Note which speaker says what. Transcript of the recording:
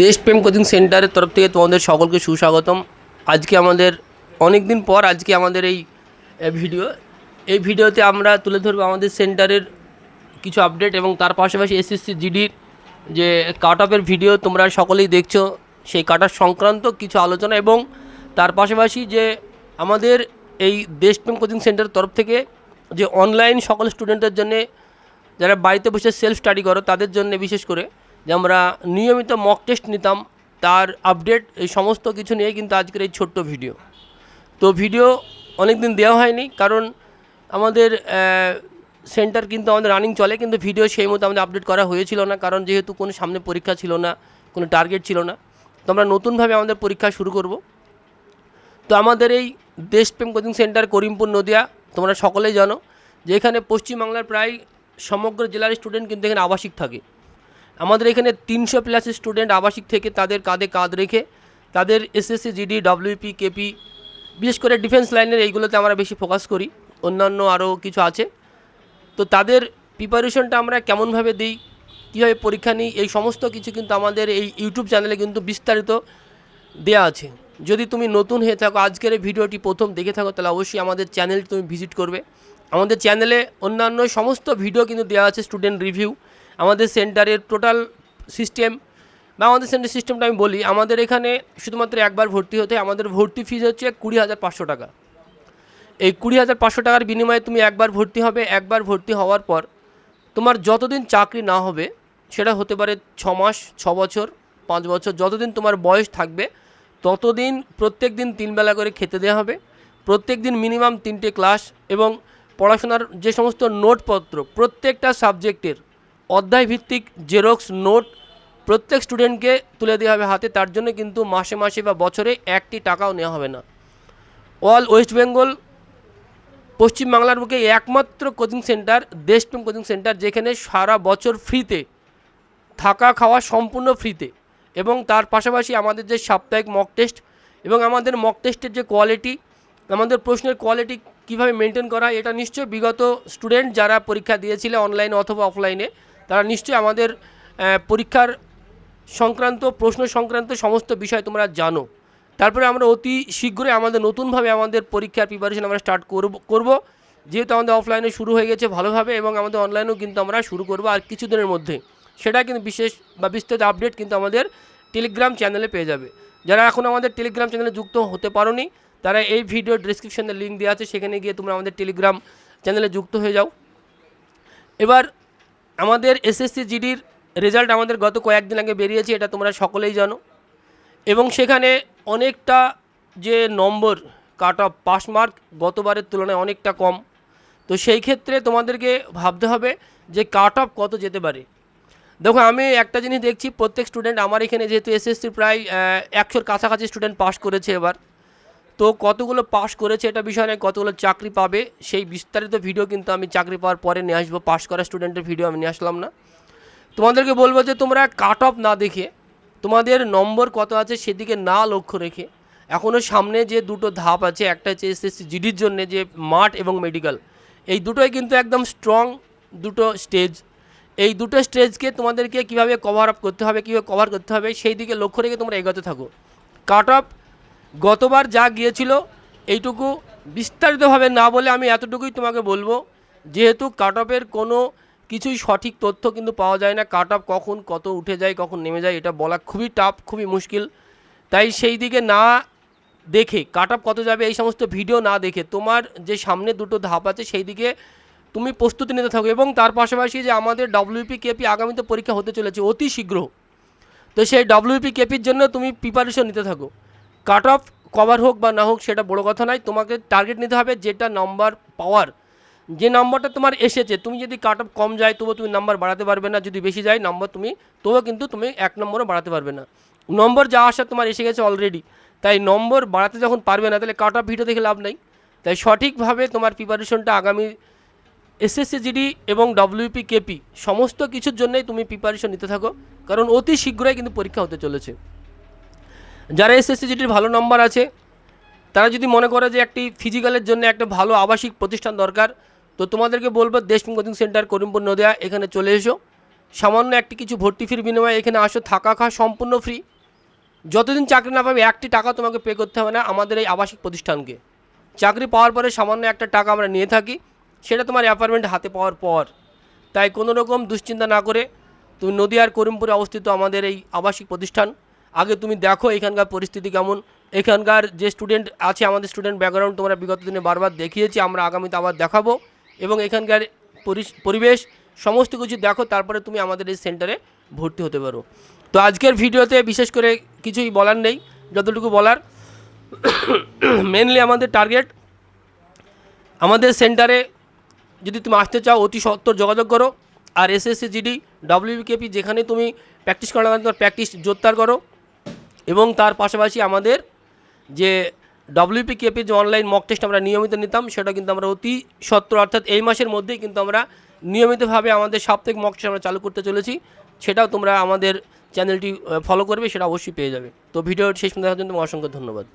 Speaker 1: দেশপ্রেম কোচিং সেন্টারের তরফ থেকে তোমাদের সকলকে সুস্বাগতম। আজকে আমাদের অনেক দিন পর আজকে আমাদের এই ভিডিও। এই ভিডিওতে আমরা তুলে ধরবো আমাদের সেন্টারের কিছু আপডেট এবং তার পাশাপাশি এসএসসি জিডির যে কাট অফের ভিডিও তোমরা সকলেই দেখছ, সেই কাট সংক্রান্ত কিছু আলোচনা এবং তার পাশাপাশি যে আমাদের এই দেশপ্রেম কোচিং সেন্টারের তরফ থেকে যে অনলাইন সকল স্টুডেন্টদের জন্যে যারা বাড়িতে বসে সেলফ স্টাডি করো, তাদের জন্য বিশেষ করে যে আমরা নিয়মিত মক টেস্ট নিতাম, তার আপডেট এই সমস্ত কিছু নিয়ে কিন্তু আজকের এই ছোট্ট ভিডিও তো ভিডিও অনেক দিন দেওয়া হয়নি, কারণ আমাদের সেন্টার কিন্তু আমাদের রানিং চলে, কিন্তু ভিডিও সেই মতো আমাদের আপডেট করা হয়েছিল না, কারণ যেহেতু কোনো সামনে পরীক্ষা ছিল না, কোনো টার্গেট ছিল না। তো আমরা নতুনভাবে আমাদের পরীক্ষা শুরু করব। তো আমাদের এই দেশপ্রেম কোচিং সেন্টার করিমপুর নদিয়া, তোমরা সকলেই জানো যে এখানে পশ্চিমবাংলার প্রায় সমগ্র জেলার স্টুডেন্ট কিন্তু এখানে আবাসিক থাকে। আমাদের এখানে তিনশো প্লাস স্টুডেন্ট আবাসিক থেকে তাদের কাঁধে কাঁধ রেখে তাদের এসএসসি জিডি ডব্লিউপি কেপি বিশেষ করে ডিফেন্স লাইনের এইগুলোতে আমরা বেশি ফোকাস করি। অন্যান্য আরও কিছু আছে। তো তাদের প্রিপারেশনটা আমরা কেমনভাবে দিই, কীভাবে পরীক্ষা নিই, এই সমস্ত কিছু কিন্তু আমাদের এই ইউটিউব চ্যানেলে কিন্তু বিস্তারিত দেয়া আছে। যদি তুমি নতুন হয়ে থাকো, আজকের এই ভিডিওটি প্রথম দেখে থাকো, তাহলে অবশ্যই আমাদের চ্যানেলটি তুমি ভিজিট করবে। আমাদের চ্যানেলে অন্যান্য সমস্ত ভিডিও কিন্তু দেওয়া আছে স্টুডেন্ট রিভিউ আমাদের সেন্টারের টোটাল সিস্টেম বা আমাদের সেন্টার সিস্টেমটা আমি বলি, আমাদের এখানে শুধুমাত্র একবার ভর্তি হতে, আমাদের ভর্তি ফিজ হচ্ছে কুড়ি হাজার পাঁচশো টাকা। এই কুড়ি হাজার পাঁচশো টাকার বিনিময়ে তুমি একবার ভর্তি হবে, একবার ভর্তি হওয়ার পর তোমার যতদিন চাকরি না হবে, সেটা হতে পারে ছ মাস, ছ বছর, পাঁচ বছর, যতদিন তোমার বয়স থাকবে, ততদিন প্রত্যেক দিন তিনবেলা করে খেতে দেওয়া হবে। প্রত্যেক দিন মিনিমাম তিনটে ক্লাস এবং পড়াশোনার যে সমস্ত নোটপত্র, প্রত্যেকটা সাবজেক্টের অধ্যায়ভিত্তিক জেরক্স নোট প্রত্যেক স্টুডেন্টকে তুলে দেওয়া হবে হাতে। তার জন্য কিন্তু মাসে মাসে বা বছরে একটি টাকাও নেওয়া হবে না। অল ওয়েস্ট বেঙ্গল, পশ্চিমবাংলার বুকে একমাত্র coaching centre, Deshprem coaching centre, যেখানে সারা বছর ফ্রিতে থাকা খাওয়া সম্পূর্ণ ফ্রিতে। এবং তার পাশাপাশি আমাদের যে সাপ্তাহিক মক টেস্ট এবং আমাদের মক টেস্টের যে কোয়ালিটি আমাদের প্রশ্নের কোয়ালিটি কীভাবে মেনটেন করা এটা নিশ্চয়ই বিগত স্টুডেন্ট যারা পরীক্ষা দিয়েছিল অনলাইনে অথবা অফলাইনে তারা নিশ্চয়ই আমাদের পরীক্ষার সংক্রান্ত, প্রশ্ন সংক্রান্ত সমস্ত বিষয় তোমরা জানো। তারপরে আমরা অতি শীঘ্রই আমাদের নতুনভাবে আমাদের পরীক্ষার প্রিপারেশন আমরা স্টার্ট করব, করব। যেহেতু আমাদের অফলাইনে শুরু হয়ে গেছে ভালোভাবে এবং আমাদের অনলাইনেও কিন্তু আমরা শুরু করব আর কিছুদিনের মধ্যে। সেটা কিন্তু বিশেষ বা বিস্তারিত আপডেট কিন্তু আমাদের টেলিগ্রাম চ্যানেলে পেয়ে যাবে। যারা এখন আমাদের টেলিগ্রাম চ্যানেলে যুক্ত হতে পারোনি, তারা এই ভিডিও ডিসক্রিপশনে লিঙ্ক দেওয়া আছে, সেখানে গিয়ে তোমরা আমাদের টেলিগ্রাম চ্যানেলে যুক্ত হয়ে যাও। এবার আমাদের এসএসসি জিডির রেজাল্ট আমাদের গত কয়েকদিন আগে বেরিয়েছে, এটা তোমরা সকলেই জানো। এবং সেখানে অনেকটা যে number cut off pass mark গতবারের তুলনায় অনেকটা কম। তো সেই ক্ষেত্রে তোমাদেরকে ভাবতে হবে যে কাট অফ কত যেতে পারে। দেখো, আমি একটা জিনিস দেখছি, প্রত্যেক স্টুডেন্ট আমার এখানে যেহেতু এসএসসি প্রায় একশোর কাছাকাছি স্টুডেন্ট পাস করেছে এবার। তো কতগুলো পাস করেছে এটা বিষয় নয় কতগুলো চাকরি পাবে, সেই বিস্তারিত ভিডিও কিন্তু আমি চাকরি পাওয়ার পরে নিয়ে আসব। পাস করা স্টুডেন্টের ভিডিও আমি নিয়ে আসলাম না। তোমাদেরকে বলব যে তোমরা কাট অফ না দেখে তোমাদের নম্বর কত আছে সেদিকে না লক্ষ্য রেখে এখনও সামনে যে দুটো ধাপ আছে, একটা হচ্ছে এসএসসি জিডির জন্য যে মাঠ এবং মেডিকেল এই দুটোই কিন্তু একদম স্ট্রং দুটো স্টেজ এই দুটো স্টেজকে তোমাদেরকে কীভাবে কভার আপ করতে হবে, কীভাবে কভার করতে হবে, সেই দিকে লক্ষ্য রেখে তোমরা এগোতে থাকো। কাট অফ গতবার যা গিয়েছিল, এইটুকু বিস্তারিতভাবে না বলে আমি এতটুকুই তোমাকে বলব। যেহেতু কাট অফের কোনো কিছুই সঠিক তথ্য কিন্তু পাওয়া যায় না কাট অফ কখন কত উঠে যায়, কখন নেমে যায়, এটা বলা খুবই টাফ খুবই মুশকিল। তাই সেই দিকে না দেখে কাট অফ কত যাবে, এই সমস্ত ভিডিও না দেখে, তোমার যে সামনে দুটো ধাপ আছে, সেই দিকে তুমি প্রস্তুতি নিতে থাকো। এবং তার পাশাপাশি যে আমাদের ডব্লিউপি কেপি আগামীতে পরীক্ষা হতে চলেছে অতি শীঘ্র, তো সেই ডব্লিউপি কেপির জন্য তুমি প্রিপারেশন নিতে থাকো। কাট অফ, কভার হোক বা না হোক, সেটা বড় কথা নয়। তোমাকে টার্গেট নিতে হবে যেটা নাম্বার পাওয়ার যে নাম্বারটা তোমার এসেছে, তুমি যদি কাট অফ কম যায়, তবুও তুমি নাম্বার বাড়াতে পারবে না। যদি বেশি যায় নাম্বার তুমি, তবুও কিন্তু তুমি এক নম্বরও বাড়াতে পারবে না। নম্বর যা আসা তোমার এসে গেছে অলরেডি তাই নম্বর বাড়াতে যখন পারবে না, তাহলে কাট অফ ভিডিও দেখে লাভ নেই। তাই সঠিকভাবে তোমার প্রিপারেশনটা আগামী এসএসসি জিডি এবং ডব্লিউপি কেপি সমস্ত কিছুর জন্যই তুমি প্রিপারেশন নিতে থাকো। কারণ অতি শীঘ্রই কিন্তু পরীক্ষা হতে চলেছে। যারা এসএসসি জিডির ভালো নম্বর আছে, তারা যদি মনে করে যে একটি ফিজিক্যালের জন্য একটা ভালো আবাসিক প্রতিষ্ঠান দরকার, তো তোমাদেরকে বলব দেশপ্রেম কোচিং সেন্টার করিমপুর নদিয়া, এখানে চলে এসো। সামান্য একটি কিছু ভর্তি ফির বিনিময়ে এখানে আসো, থাকা খাওয়া সম্পূর্ণ ফ্রি যতদিন চাকরি না পাবে, একটি টাকা তোমাকে পে করতে হবে না আমাদের এই আবাসিক প্রতিষ্ঠানকে। চাকরি পাওয়ার পরে সামান্য একটা টাকা আমরা নিয়ে থাকি, সেটা তোমার অ্যাপার্টমেন্ট হাতে পাওয়ার পর। তাই কোনো রকম দুশ্চিন্তা না করে তুমি নদীয়ার করিমপুরে অবস্থিত আমাদের এই আবাসিক প্রতিষ্ঠান। আগে তুমি দেখো এখানকার পরিস্থিতি কেমন। এখানকার যে স্টুডেন্ট আছে, আমাদের স্টুডেন্ট ব্যাকগ্রাউন্ড তোমরা বিগত দিনে বারবার দেখিয়েছি, আমরা আগামীতে আবার দেখাবো। এবং এখানকার পরিবেশ, সমস্ত কিছু দেখো, তারপরে তুমি আমাদের এই সেন্টারে ভর্তি হতে পারো। তো আজকের ভিডিওতে বিশেষ করে কিছুই বলার নেই, যতটুকু বলার। মেনলি আমাদের টার্গেট আমাদের সেন্টারে যদি তুমি আসতে চাও, অতি সত্তর যোগাযোগ করো। আর এসএসসি জিডি ডাব্লিউবিকেপি যেখানে তুমি প্র্যাকটিস করা তোমার প্র্যাকটিস জোরদার করো। এবং তার পাশাপাশি আমাদের যে ডব্লিউপি কেপি যে অনলাইন মক টেস্ট আমরা নিয়মিত নিতাম, সেটা কিন্তু আমরা অতি সত্তর অর্থাৎ এই মাসের মধ্যেই কিন্তু আমরা নিয়মিতভাবে আমাদের সাপ্তাহিক মক টেস্ট আমরা চালু করতে চলেছি। সেটাও তোমরা আমাদের চ্যানেলটি ফলো করবে, সেটা অবশ্যই পেয়ে যাবে। তো ভিডিও শেষ দেখার অসংখ্য ধন্যবাদ।